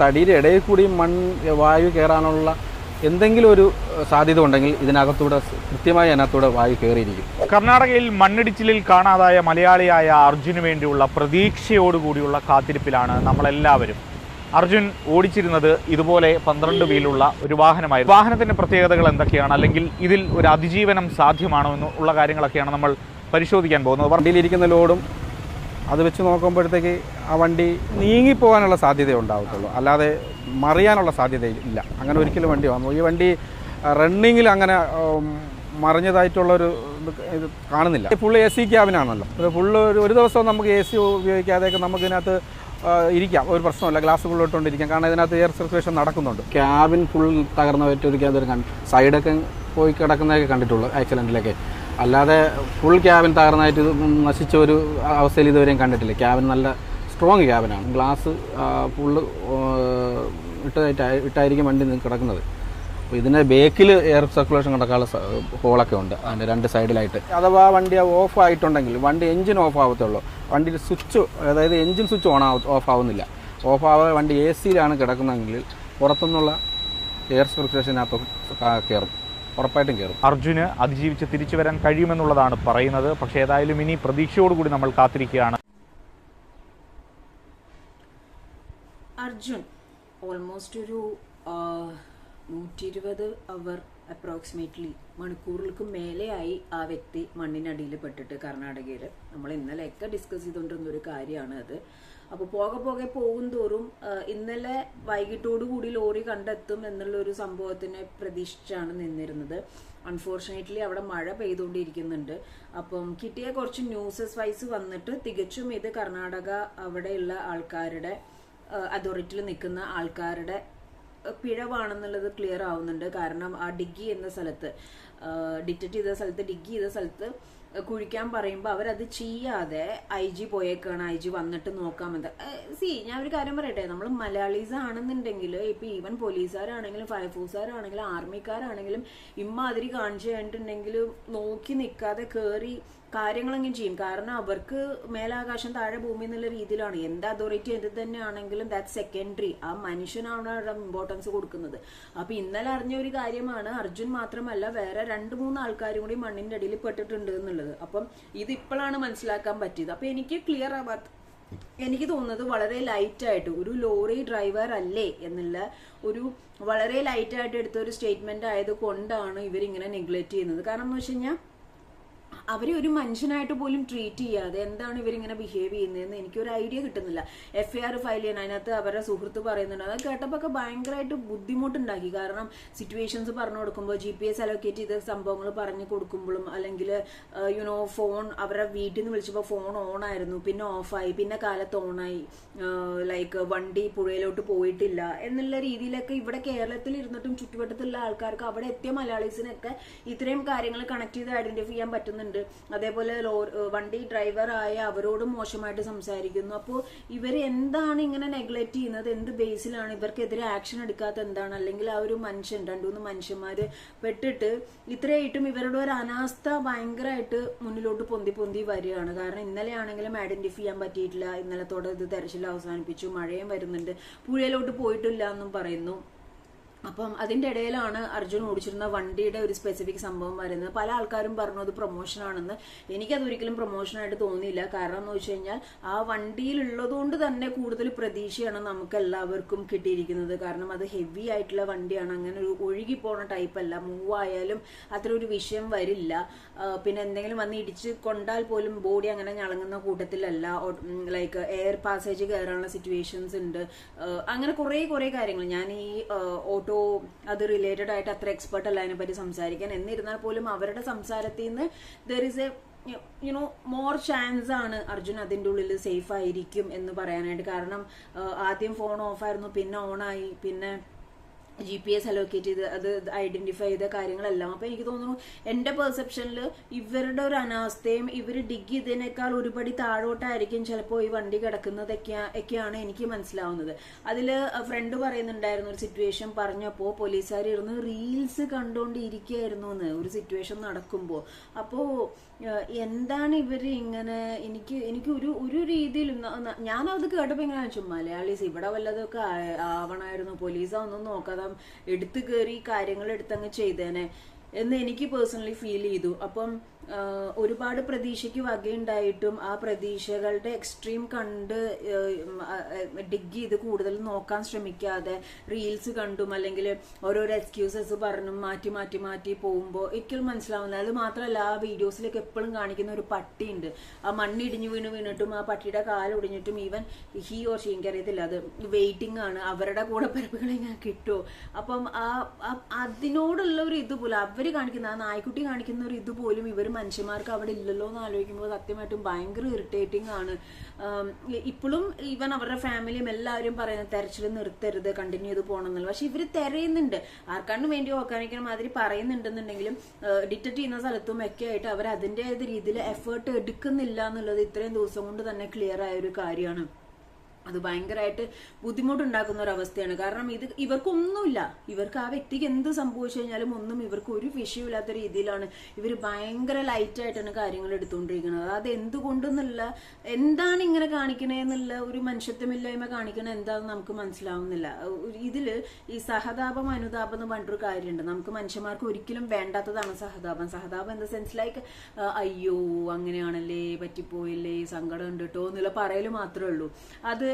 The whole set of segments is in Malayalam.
തടിയുടെ ഇടയിൽ കൂടി മൺ വായു കയറാനുള്ള എന്തെങ്കിലും ഒരു സാധ്യത ഉണ്ടെങ്കിൽ ഇതിനകത്തൂടെ കൃത്യമായി അതിനകത്തൂടെ വായു കയറിയിരിക്കും. കർണാടകയിൽ മണ്ണിടിച്ചിലിൽ കാണാതായ മലയാളിയായ അർജുന് വേണ്ടിയുള്ള പ്രതീക്ഷയോടുകൂടിയുള്ള കാത്തിരിപ്പിലാണ് നമ്മളെല്ലാവരും. അർജുൻ ഓടിച്ചിരുന്നത് ഇതുപോലെ പന്ത്രണ്ട് വീലുള്ള ഒരു വാഹനമായിരുന്നു. വാഹനത്തിന്റെ പ്രത്യേകതകൾ എന്തൊക്കെയാണ്? അല്ലെങ്കിൽ ഇതിൽ ഒരു അതിജീവനം സാധ്യമാണോ എന്നുള്ള കാര്യങ്ങളൊക്കെയാണ് നമ്മൾ പരിശോധിക്കാൻ പോകുന്നത്. വണ്ടിയിലിരിക്കുന്ന ലോഡും അത് വെച്ച് നോക്കുമ്പോഴത്തേക്ക് ആ വണ്ടി നീങ്ങിപ്പോകാനുള്ള സാധ്യത ഉണ്ടാവത്തുള്ളൂ. അല്ലാതെ മറിയാനുള്ള സാധ്യത ഇല്ല. അങ്ങനെ ഒരിക്കലും വണ്ടി വന്നു. ഈ വണ്ടി റണ്ണിങ്ങിൽ അങ്ങനെ മറിഞ്ഞതായിട്ടുള്ളൊരു ഇത് കാണുന്നില്ല. ഫുള്ള് എ സി ക്യാബിനാണല്ലോ ഫുള്ള് ഒരു ഒരു ദിവസം നമുക്ക് എ സി ഉപയോഗിക്കാതെയൊക്കെ നമുക്കിതിനകത്ത് ഇരിക്കാം. ഒരു പ്രശ്നമില്ല ഗ്ലാസ് ഫുൾ ഇട്ടുകൊണ്ടിരിക്കാം കാരണം ഇതിനകത്ത് എയർ സർക്കുലേഷൻ നടക്കുന്നുണ്ട്. ക്യാബിൻ ഫുൾ തകർന്ന പറ്റൊരു സൈഡൊക്കെ പോയി കിടക്കുന്നതൊക്കെ കണ്ടിട്ടുള്ളൂ. ആക്സിഡന്റിലൊക്കെ അല്ലാതെ ഫുൾ ക്യാബിൻ തകർന്നായിട്ട് നശിച്ച ഒരു അവസ്ഥയിൽ ഇതുവരെയും കണ്ടിട്ടില്ല. ക്യാബിൻ നല്ല സ്ട്രോങ് ക്യാബിനാണ് ഗ്ലാസ് ഫുള്ള് ഇട്ടതായിട്ട് ഇട്ടായിരിക്കും വണ്ടി കിടക്കുന്നത്. അപ്പോൾ ഇതിന്റെ ബേക്കിൽ എയർ സർക്കുലേഷൻ കിടക്കാനുള്ള ഹോളൊക്കെ ഉണ്ട്. അതിന്റെ രണ്ട് സൈഡിലായിട്ട് അഥവാ വണ്ടി ഓഫ് ആയിട്ടുണ്ടെങ്കിൽ വണ്ടി എഞ്ചിൻ ഓഫ് ആവത്തുള്ളൂ. വണ്ടിയിൽ സ്വിച്ച് അതായത് എഞ്ചിൻ സ്വിച്ച് ഓൺ ആവ ഓഫ് ആവുന്നില്ല. ഓഫ് ആവാതെ വണ്ടി എ സിയിലാണ് കിടക്കുന്നതെങ്കിൽ പുറത്തുനിന്നുള്ള എയർ സർക്കുലേഷൻ സർക്കുലേഷനകത്ത് കയറും. ഉറപ്പായിട്ടും കയറും അർജുന് അതിജീവിച്ച് തിരിച്ചു വരാൻ കഴിയുമെന്നുള്ളതാണ് പറയുന്നത്. പക്ഷേ ഏതായാലും ഇനി പ്രതീക്ഷയോടുകൂടി നമ്മൾ കാത്തിരിക്കുകയാണ്. അർജുൻ ഓൾമോസ്റ്റ് ഒരു നൂറ്റി ഇരുപത് അവർ അപ്രോക്സിമേറ്റ്ലി മണിക്കൂറുകൾക്ക് മേലെയായി ആ വ്യക്തി മണ്ണിനടിയിൽ പെട്ടിട്ട് കർണാടകയിൽ നമ്മൾ ഇന്നലെയൊക്കെ ഡിസ്കസ് ചെയ്തുകൊണ്ടിരുന്ന ഒരു കാര്യമാണ് അത്. അപ്പോൾ പോകെ പോകെ പോകും തോറും ഇന്നലെ വൈകിട്ടോടുകൂടി ലോറി കണ്ടെത്തും എന്നുള്ള ഒരു സംഭവത്തിനെ പ്രതീക്ഷിച്ചാണ് നിന്നിരുന്നത്. അൺഫോർച്ചുനേറ്റ്ലി അവിടെ മഴ പെയ്തുകൊണ്ടിരിക്കുന്നുണ്ട്. അപ്പം കിട്ടിയ കുറച്ച് ന്യൂസസ് വൈസ് വന്നിട്ട് തികച്ചും ഇത് കർണാടക അവിടെയുള്ള ആൾക്കാരുടെ അതോറിറ്റിയിൽ നിൽക്കുന്ന ആൾക്കാരുടെ പിഴവാണെന്നുള്ളത് ക്ലിയർ ആവുന്നുണ്ട്. കാരണം ആ ഡിഗ്ഗി എന്ന സ്ഥലത്ത് ഡിറ്റക്ട് ചെയ്ത സ്ഥലത്ത് ഡിഗ് ചെയ്ത സ്ഥലത്ത് കുഴിക്കാൻ പറയുമ്പോൾ അവരത് ചെയ്യാതെ ഐ ജി പോയേക്കാണ് ഐ ജി വന്നിട്ട് നോക്കാമെന്ന് സി ഞാൻ ഒരു കാര്യം പറയട്ടെ നമ്മൾ മലയാളീസ് ആണെന്നുണ്ടെങ്കിൽ ഇപ്പൊ ഈവൻ പോലീസുകാരാണെങ്കിലും ഫയർഫോഴ്സുകാരാണെങ്കിലും ആർമിക്കാരാണെങ്കിലും ഇമ്മാതിരി കാണിച്ചു കഴിഞ്ഞിട്ടുണ്ടെങ്കിൽ നോക്കി നിൽക്കാതെ കയറി കാര്യങ്ങളെങ്കിലും ചെയ്യും. കാരണം അവർക്ക് മേലാകാശം താഴെ ഭൂമി എന്നുള്ള രീതിയിലാണ്. എന്ത് അതോറിറ്റി എന്ത് തന്നെയാണെങ്കിലും ദാറ്റ് സെക്കൻഡറി ആ മനുഷ്യനാണ് അവിടെ ഇമ്പോർട്ടൻസ് കൊടുക്കുന്നത്. അപ്പൊ ഇന്നലെ അറിഞ്ഞ ഒരു കാര്യമാണ് അർജുൻ മാത്രമല്ല വേറെ രണ്ട് മൂന്ന് ആൾക്കാരും കൂടി മണ്ണിന്റെ അടിയിൽ പെട്ടിട്ടുണ്ട് എന്നുള്ളത്. അപ്പം ഇത് ഇപ്പോഴാണ് മനസ്സിലാക്കാൻ പറ്റിയത്. അപ്പൊ എനിക്ക് ക്ലിയർ ആവാത്ത എനിക്ക് തോന്നുന്നത് വളരെ ലൈറ്റ് ആയിട്ട് ഒരു ലോറി ഡ്രൈവർ അല്ലേ എന്നുള്ള ഒരു വളരെ ലൈറ്റ് ആയിട്ട് എടുത്ത ഒരു സ്റ്റേറ്റ്മെന്റ് ആയത് കൊണ്ടാണ് ഇവരിങ്ങനെ നെഗ്ലക്ട് ചെയ്യുന്നത്. കാരണം എന്ന് വെച്ച് കഴിഞ്ഞാൽ അവരെ ഒരു മനുഷ്യനായിട്ട് പോലും ട്രീറ്റ് ചെയ്യാതെ എന്താണ് ഇവരിങ്ങനെ ബിഹേവ് ചെയ്യുന്നതെന്ന് എനിക്കൊരു ഐഡിയ കിട്ടുന്നില്ല. എഫ് ഐ ആർ ഫയൽ ചെയ്യാൻ അതിനകത്ത് അവരുടെ സുഹൃത്ത് പറയുന്നുണ്ട്. അത് കേട്ടപ്പോൾ ഒക്കെ ഭയങ്കരമായിട്ട് ബുദ്ധിമുട്ടുണ്ടാക്കി. കാരണം സിറ്റുവേഷൻസ് പറഞ്ഞു കൊടുക്കുമ്പോൾ ജി പി എസ് അലോക്കേറ്റ് ചെയ്ത സംഭവങ്ങൾ പറഞ്ഞു കൊടുക്കുമ്പോഴും അല്ലെങ്കിൽ യുനോ ഫോൺ അവരുടെ വീട്ടിൽ നിന്ന് വിളിച്ചപ്പോൾ ഫോൺ ഓൺ ആയിരുന്നു. പിന്നെ ഓഫായി പിന്നെ കാലത്ത് ഓണായി ലൈക്ക് വണ്ടി പുഴയിലോട്ട് പോയിട്ടില്ല എന്നുള്ള രീതിയിലൊക്കെ ഇവിടെ കേരളത്തിൽ ഇരുന്നിട്ടും ചുറ്റുവട്ടത്തുള്ള ആൾക്കാർക്ക് അവിടെ എത്തിയ മലയാളീസിനൊക്കെ ഇത്രയും കാര്യങ്ങൾ കണക്ട് ചെയ്ത് ഐഡന്റിഫൈ ചെയ്യാൻ പറ്റുന്നുണ്ട്. അതേപോലെ വണ്ടി ഡ്രൈവറായ അവരോടും മോശമായിട്ട് സംസാരിക്കുന്നു. അപ്പോൾ ഇവർ എന്താണ് ഇങ്ങനെ നെഗ്ലക്ട് ചെയ്യുന്നത്? എന്ത് ബേസിലാണ് ഇവർക്കെതിരെ ആക്ഷൻ എടുക്കാത്ത എന്താണ്? അല്ലെങ്കിൽ ആ ഒരു മനുഷ്യൻ രണ്ടുമൂന്ന് മനുഷ്യന്മാര് പെട്ടിട്ട് ഇത്രയായിട്ടും ഇവരുടെ ഒരു അനാസ്ഥ ഭയങ്കരമായിട്ട് മുന്നിലോട്ട് പൊന്തി പൊന്തി വരികയാണ്. കാരണം ഇന്നലെ ആണെങ്കിലും ഐഡന്റിഫൈ ചെയ്യാൻ പറ്റിയിട്ടില്ല. ഇന്നലത്തോടെ ഇത് തെരച്ചിൽ അവസാനിപ്പിച്ചു. മഴയും വരുന്നുണ്ട്. പുഴയിലോട്ട് പോയിട്ടില്ല എന്നും പറയുന്നു. അപ്പം അതിന്റെ ഇടയിലാണ് അർജുൻ ഓടിച്ചിരുന്ന വണ്ടിയുടെ ഒരു സ്പെസിഫിക് സംഭവം വരുന്നത്. പല ആൾക്കാരും പറഞ്ഞു അത് പ്രൊമോഷൻ ആണെന്ന്. എനിക്കത് ഒരിക്കലും പ്രൊമോഷനായിട്ട് തോന്നിയില്ല. കാരണം എന്ന് വെച്ച് കഴിഞ്ഞാൽ ആ വണ്ടിയിലുള്ളതുകൊണ്ട് തന്നെ കൂടുതൽ പ്രതീക്ഷയാണ് നമുക്ക് എല്ലാവർക്കും കിട്ടിയിരിക്കുന്നത്. കാരണം അത് ഹെവി ആയിട്ടുള്ള വണ്ടിയാണ്. അങ്ങനെ ഒരു ഒഴുകി പോണ ടൈപ്പ് അല്ല. മൂവ് ആയാലും അത്ര ഒരു വിഷയം വരില്ല. പിന്നെ എന്തെങ്കിലും വന്ന് ഇടിച്ച് കൊണ്ടാൽ പോലും ബോഡി അങ്ങനെ ഞളങ്ങുന്ന കൂട്ടത്തിലല്ല. ലൈക്ക് എയർ പാസേജ് കയറാനുള്ള സിറ്റുവേഷൻസ് ഉണ്ട്. അങ്ങനെ കുറേ കുറേ കാര്യങ്ങൾ. ഞാൻ ഈ ഓട്ടോ അത് റിലേറ്റഡ് ആയിട്ട് അത്ര എക്സ്പെർട്ട് അല്ല അതിനെപ്പറ്റി സംസാരിക്കാൻ. എന്നിരുന്നാൽ പോലും അവരുടെ സംസാരത്തിൽ നിന്ന് there is a you know more chance ആണ് അർജുൻ അതിന്റെ ഉള്ളിൽ സേഫ് ആയിരിക്കും എന്ന് പറയാനായിട്ട്. കാരണം ആദ്യം ഫോൺ ഓഫായിരുന്നു പിന്നെ ഓണായി പിന്നെ ജി പി എസ് അലോക്കേറ്റ് ചെയ്ത് അത് ഐഡന്റിഫൈ ചെയ്ത കാര്യങ്ങളെല്ലാം. അപ്പോൾ എനിക്ക് തോന്നുന്നു എന്റെ പെർസെപ്ഷനിൽ ഇവരുടെ ഒരു അനാസ്ഥയും ഇവർ ഡിഗ് ചെയ്തതിനേക്കാൾ ഒരുപടി താഴോട്ടായിരിക്കും ചിലപ്പോൾ ഈ വണ്ടി കിടക്കുന്നതൊക്കെ ഒക്കെയാണ് എനിക്ക് മനസ്സിലാവുന്നത്. അതിൽ ഫ്രണ്ട് പറയുന്നുണ്ടായിരുന്നു ഒരു സിറ്റുവേഷൻ പറഞ്ഞപ്പോൾ പോലീസുകാർ ഇരുന്ന് റീൽസ് കണ്ടുകൊണ്ടിരിക്കുകയായിരുന്നു എന്ന് ഒരു സിറ്റുവേഷൻ നടക്കുമ്പോൾ അപ്പോൾ എന്താണ് ഇവർ ഇങ്ങനെ എനിക്ക് എനിക്ക് ഒരു ഒരു രീതിയിലും ഞാൻ അത് കേട്ടപ്പോ ഇങ്ങനെ മലയാളീസ് ഇവിടെ വല്ലതൊക്കെ ആവണമായിരുന്നു പോലീസ് ഒന്നും നോക്കാതെ എടുത്തു കയറി കാര്യങ്ങൾ എടുത്തങ്ങ് ചെയ്തേനെ എന്ന് എനിക്ക് പേഴ്സണലി ഫീൽ ചെയ്തു. അപ്പം ഒരുപാട് പ്രതീക്ഷയ്ക്ക് വകയുണ്ടായിട്ടും ആ പ്രതീക്ഷകളുടെ എക്സ്ട്രീം കണ്ട് ഡിഗ് ചെയ്ത് കൂടുതൽ നോക്കാൻ ശ്രമിക്കാതെ റീൽസ് കണ്ടും അല്ലെങ്കിൽ ഓരോരോ എക്സ്ക്യൂസസ് പറഞ്ഞും മാറ്റി മാറ്റി മാറ്റി പോകുമ്പോൾ ഒരിക്കലും മനസ്സിലാവുന്നത് അത് മാത്രമല്ല ആ വീഡിയോസിലൊക്കെ എപ്പോഴും കാണിക്കുന്ന ഒരു പട്ടിയുണ്ട്. ആ മണ്ണിടിഞ്ഞു വീണ് വീണിട്ടും ആ പട്ടിയുടെ കാലൊടിഞ്ഞിട്ടും ഈവൻ ഹീ ഓർ ഷീ എനിക്കറിയത്തില്ല. അത് വെയിറ്റിംഗ് ആണ്. അവരുടെ കൂടെ പരപ്പുകളെ ഞാൻ കിട്ടുമോ അപ്പം ആ അതിനോടുള്ള ഒരു ഇതുപോലെ അവർ കാണിക്കുന്ന ആ നായ്ക്കുട്ടി കാണിക്കുന്ന ഒരു ഇതുപോലും ഇവർ മനുഷ്യന്മാർക്ക് അവിടെ ഇല്ലല്ലോ എന്ന് ആലോചിക്കുമ്പോൾ സത്യമായിട്ടും ഭയങ്കര ഇറിറ്റേറ്റിംഗ് ആണ്. ഇപ്പോഴും ഈവൻ അവരുടെ ഫാമിലിയും എല്ലാവരും പറയുന്നത് തെരച്ചിൽ നിർത്തരുത് കണ്ടിന്യൂ ചെയ്ത് പോകണം എന്നുള്ളത് പക്ഷെ ഇവർ തിരയുന്നുണ്ട്. ആർക്കാണ്ട് വേണ്ടി ഓക്കാനിക്കണ മാതിരി പറയുന്നുണ്ടെന്നുണ്ടെങ്കിലും ഡിറ്റക്ട് ചെയ്യുന്ന സ്ഥലത്തും ഒക്കെ ആയിട്ട് അവർ അതിന്റെതായ രീതിയിൽ എഫേർട്ട് എടുക്കുന്നില്ല എന്നുള്ളത് ഇത്രയും ദിവസം കൊണ്ട് തന്നെ ക്ലിയർ ആയ ഒരു കാര്യമാണ്. അത് ഭയങ്കരമായിട്ട് ബുദ്ധിമുട്ടുണ്ടാക്കുന്ന ഒരു അവസ്ഥയാണ് കാരണം ഇത് ഇവർക്കൊന്നുമില്ല. ഇവർക്ക് ആ വ്യക്തിക്ക് എന്ത് സംഭവിച്ചു കഴിഞ്ഞാലും ഒന്നും ഇവർക്ക് ഒരു വിഷയമില്ലാത്ത രീതിയിലാണ് ഇവർ ഭയങ്കര ലൈറ്റായിട്ടാണ് കാര്യങ്ങൾ എടുത്തുകൊണ്ടിരിക്കുന്നത്. അത് എന്തുകൊണ്ടെന്നുള്ള എന്താണ് ഇങ്ങനെ കാണിക്കണേന്നുള്ള ഒരു മനുഷ്യത്വമില്ലായ്മ കാണിക്കണ എന്താണെന്ന് നമുക്ക് മനസ്സിലാവുന്നില്ല. ഇതിൽ ഈ സഹതാപം അനുതാപം എന്ന് പറഞ്ഞൊരു കാര്യമുണ്ട്. നമുക്ക് മനുഷ്യന്മാർക്ക് ഒരിക്കലും വേണ്ടാത്തതാണ് സഹതാപം. സഹതാപം എന്ന സെൻസ് ലൈക്ക് അയ്യോ അങ്ങനെയാണല്ലേ പറ്റിപ്പോയില്ലേ സങ്കടം ഉണ്ട് കേട്ടോ എന്നുള്ള പറയൽ മാത്രമേ ഉള്ളൂ. അത്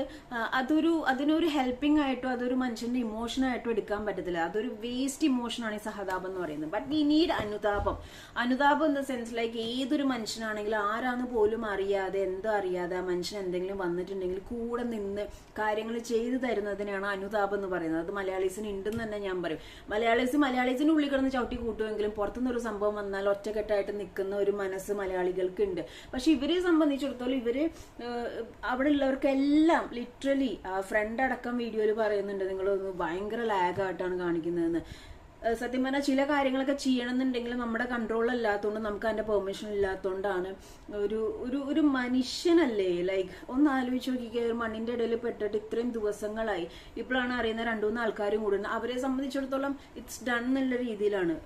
അതൊരു അതിനൊരു ഹെൽപ്പിംഗ് ആയിട്ടോ അതൊരു മനുഷ്യന്റെ ഇമോഷൻ ആയിട്ടോ എടുക്കാൻ പറ്റത്തില്ല. അതൊരു വേസ്റ്റ് ഇമോഷനാണ് ഈ സഹതാപം എന്ന് പറയുന്നത്. ബട്ട് വി നീഡ് അനുതാപം. അനുതാപം എന്ന സെൻസ് ലൈക്ക് ഏതൊരു മനുഷ്യനാണെങ്കിലും ആരാന്ന് പോലും അറിയാതെ എന്തോ അറിയാതെ ആ മനുഷ്യൻ എന്തെങ്കിലും വന്നിട്ടുണ്ടെങ്കിൽ കൂടെ നിന്ന് കാര്യങ്ങൾ ചെയ്തു തരുന്നതിനാണ് അനുതാപം എന്ന് പറയുന്നത്. അത് മലയാളീസിന് ഉണ്ടെന്ന് തന്നെ ഞാൻ പറയും. മലയാളീസ് മലയാളീസിന് ഉള്ളിൽ കിടന്ന് ചവിട്ടി കൂട്ടുമെങ്കിലും പുറത്തുനിന്ന് ഒരു സംഭവം വന്നാൽ ഒറ്റക്കെട്ടായിട്ട് നിൽക്കുന്ന ഒരു മനസ്സ് മലയാളികൾക്ക് ഉണ്ട്. പക്ഷെ ഇവരെ സംബന്ധിച്ചിടത്തോളം ഇവർ അവിടെ ഉള്ളവർക്കെല്ലാം ലിറ്ററലി ഫ്രണ്ട് അടക്കം വീഡിയോയിൽ പറയുന്നുണ്ട്. നിങ്ങൾ ഭയങ്കര ലാഗായിട്ടാണ് കാണിക്കുന്നതെന്ന്. സത്യം പറഞ്ഞാൽ ചില കാര്യങ്ങളൊക്കെ ചെയ്യണമെന്നുണ്ടെങ്കിൽ നമ്മുടെ കൺട്രോൾ അല്ലാത്തതുകൊണ്ട് നമുക്ക് അതിന്റെ പെർമിഷൻ ഇല്ലാത്തതുകൊണ്ടാണ് ഒരു ഒരു ഒരു മനുഷ്യനല്ലേ? ലൈക്ക് ഒന്ന് ആലോചിച്ച് നോക്കിക്കുക ഒരു മണ്ണിന്റെ ഇടയിൽ പെട്ടിട്ട് ഇത്രയും ദിവസങ്ങളായി. ഇപ്പോഴാണ് അറിയുന്ന രണ്ടു മൂന്ന് ആൾക്കാരും കൂടുന്നത്. അവരെ സംബന്ധിച്ചിടത്തോളം ഇറ്റ്സ് ഡൺ എന്നുള്ള രീതിയിലാണ്.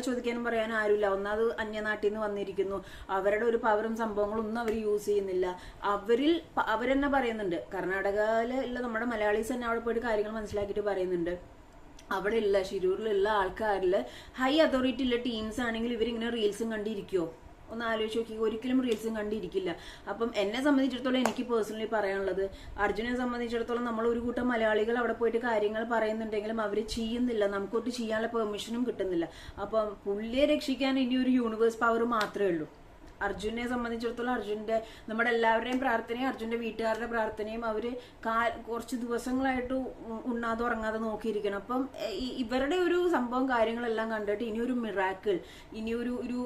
ചോദിക്കാനും പറയാനും ആരുമില്ല. ഒന്നാമത് അന്യനാട്ടിൽ നിന്ന് വന്നിരിക്കുന്നു. അവരുടെ ഒരു പവറും സംഭവങ്ങളും ഒന്നും അവർ യൂസ് ചെയ്യുന്നില്ല. അവരിൽ അവരെന്നെ പറയുന്നുണ്ട്. കർണാടകയിലുള്ള നമ്മുടെ മലയാളീസ് തന്നെ അവിടെ പോയിട്ട് കാര്യങ്ങൾ മനസ്സിലാക്കിയിട്ട് പറയുന്നുണ്ട്. അവിടെയുള്ള ഷിരൂരിലുള്ള ആൾക്കാരിൽ ഹൈ അതോറിറ്റി ഉള്ള ടീംസ് ആണെങ്കിൽ ഇവരിങ്ങനെ റീൽസും കണ്ടിരിക്കുമോ ഒന്ന് ആലോചിച്ച് നോക്കി ഒരിക്കലും റീൽസും കണ്ടിരിക്കില്ല. അപ്പം എന്നെ സംബന്ധിച്ചിടത്തോളം എനിക്ക് പേഴ്സണലി പറയാനുള്ളത് അർജുനെ സംബന്ധിച്ചിടത്തോളം നമ്മൾ ഒരു കൂട്ടം മലയാളികൾ അവിടെ പോയിട്ട് കാര്യങ്ങൾ പറയുന്നുണ്ടെങ്കിലും അവർ ചെയ്യുന്നില്ല. നമുക്കൊട്ട് ചെയ്യാനുള്ള പെർമിഷനും കിട്ടുന്നില്ല. അപ്പം പുള്ളിയെ രക്ഷിക്കാൻ ഇനി ഒരു യൂണിവേഴ്സ് പവർ മാത്രമേ ഉള്ളൂ. അർജുനെ സംബന്ധിച്ചിടത്തോളം അർജുന്റെ നമ്മുടെ എല്ലാവരുടെയും പ്രാർത്ഥനയും അർജുന്റെ വീട്ടുകാരുടെ പ്രാർത്ഥനയും അവർ കുറച്ച് ദിവസങ്ങളായിട്ട് ഉണ്ണാതെ ഉറങ്ങാതെ നോക്കിയിരിക്കണം. അപ്പം ഇവരുടെ ഒരു സംഭവം കാര്യങ്ങളെല്ലാം കണ്ടിട്ട് ഇനിയൊരു മിറാക്കിൾ ഇനിയൊരു ഒരു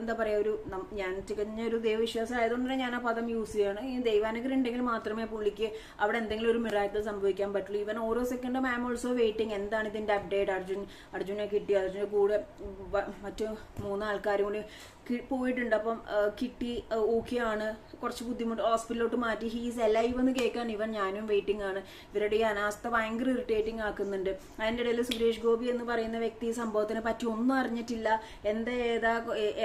എന്താ പറയാ ഒരു ഞാൻ തികഞ്ഞ ഒരു ദൈവവിശ്വാസം ആയതുകൊണ്ട് ഞാൻ ആ പദം യൂസ് ചെയ്യാണ്. ഈ ദൈവാനുഗ്രഹം ഉണ്ടെങ്കിൽ മാത്രമേ പുള്ളിക്ക് അവിടെ എന്തെങ്കിലും ഒരു മിറാക്കിൾ സംഭവിക്കാൻ പറ്റുള്ളൂ. ഇവൻ ഓരോ സെക്കൻഡും മാം ഓൾസോ വെയിറ്റിംഗ് എന്താണ് ഇതിന്റെ അപ്ഡേറ്റ് അർജുൻ അർജുനെ കിട്ടി അർജുന്റെ കൂടെ മറ്റു മൂന്നാൾക്കാരും കൂടി പോയിട്ടുണ്ട്. അപ്പം കിട്ടി ഓക്കെ ആണ് കുറച്ച് ബുദ്ധിമുട്ട്. ഹോസ്പിറ്റലിലോട്ട് മാറ്റി. ഹീസ് എലൈവ് എന്ന് കേൾക്കാൻ ഇവൻ ഞാനും വെയിറ്റിംഗ് ആണ്. ഇവരുടെ ഈ അനാസ്ഥ ഭയങ്കര ഇറിറ്റേറ്റിംഗ് ആക്കുന്നുണ്ട്. അതിന്റെ ഇടയിൽ സുരേഷ് ഗോപി എന്ന് പറയുന്ന വ്യക്തി ഈ സംഭവത്തിനെ പറ്റി ഒന്നും അറിഞ്ഞിട്ടില്ല. എന്താ ഏതാ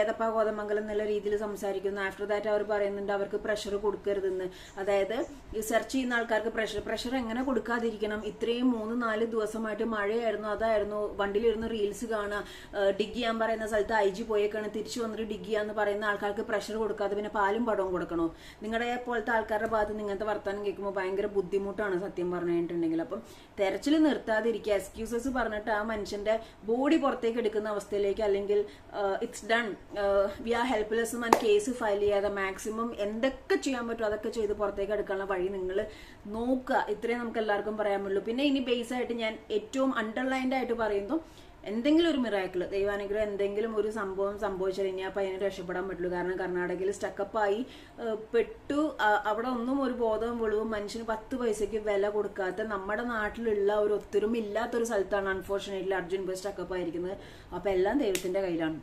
ഏതപ്പാ കോതമംഗലം എന്നുള്ള രീതിയിൽ സംസാരിക്കുന്നു. ആഫ്റ്റർ ദാറ്റ് അവർ പറയുന്നുണ്ട് അവർക്ക് പ്രഷർ കൊടുക്കരുതെന്ന്. അതായത് സെർച്ച് ചെയ്യുന്ന ആൾക്കാർക്ക് പ്രഷർ പ്രഷർ എങ്ങനെ കൊടുക്കാതിരിക്കണം? ഇത്രയും മൂന്ന് നാല് ദിവസമായിട്ട് മഴയായിരുന്നു. അതായിരുന്നു വണ്ടിയിലിരുന്ന് റീൽസ് കാണുക. ഡിഗ് ചെയ്യാൻ പറയുന്ന സ്ഥലത്ത് ഐ ജി പോയേക്കാണ്. തിരിച്ചു വന്നിട്ട് ഡിഗ് എന്ന് പറയുന്ന ആൾക്കാർക്ക് പ്രഷർ കൊടുക്കാതെ പിന്നെ പാലും പടവും കൊടുക്കണോ? നിങ്ങളുടെ പോലത്തെ ആൾക്കാരുടെ ഭാഗത്ത് ഇങ്ങനത്തെ വർത്താനം കേൾക്കുമ്പോൾ ഭയങ്കര ബുദ്ധിമുട്ടാണ് സത്യം പറഞ്ഞിട്ടുണ്ടെങ്കിൽ അപ്പം തെരച്ചിൽ നിർത്താതിരിക്കുക എക്സ്ക്യൂസസ് പറഞ്ഞിട്ട് ആ മനുഷ്യന്റെ ബോഡി പുറത്തേക്ക് എടുക്കുന്ന അവസ്ഥയിലേക്ക് അല്ലെങ്കിൽ it's done we are helpless എന്ന് കേസ് ഫയൽ ചെയ്യാതെ മാക്സിമം എന്തൊക്കെ ചെയ്യാൻ പറ്റും അതൊക്കെ ചെയ്ത് പുറത്തേക്ക് എടുക്കാനുള്ള വഴി നിങ്ങൾ നോക്കുക. ഇത്രയും നമുക്ക് എല്ലാവർക്കും പറയാൻ പറ്റുള്ളൂ. പിന്നെ ഇനി ബേസ് ആയിട്ട് ഞാൻ ഏറ്റവും അണ്ടർലൈൻഡ് ആയിട്ട് പറയുന്നു എന്തെങ്കിലും ഒരു മിറാക്കിൾ ദൈവാനുഗ്രഹം എന്തെങ്കിലും ഒരു സംഭവം സംഭവിച്ചാൽ ഇനി ആ പയ്യനെ രക്ഷപ്പെടാൻ പറ്റുള്ളൂ. കാരണം കർണാടകയിൽ സ്റ്റക്കപ്പായി പെട്ടു. അവിടെ ഒന്നും ഒരു ബോധവും വെളിവും മനുഷ്യന് പത്ത് പൈസയ്ക്ക് വില കൊടുക്കാത്ത നമ്മുടെ നാട്ടിലുള്ള ഒരു ഒത്തൊരുമില്ലാത്തൊരു സ്ഥലത്താണ് അൺഫോർച്ചുനേറ്റ്ലി അർജുൻ ബസ് സ്റ്റക്കപ്പായിരിക്കുന്നത് അപ്പം എല്ലാം ദൈവത്തിന്റെ കയ്യിലാണ്.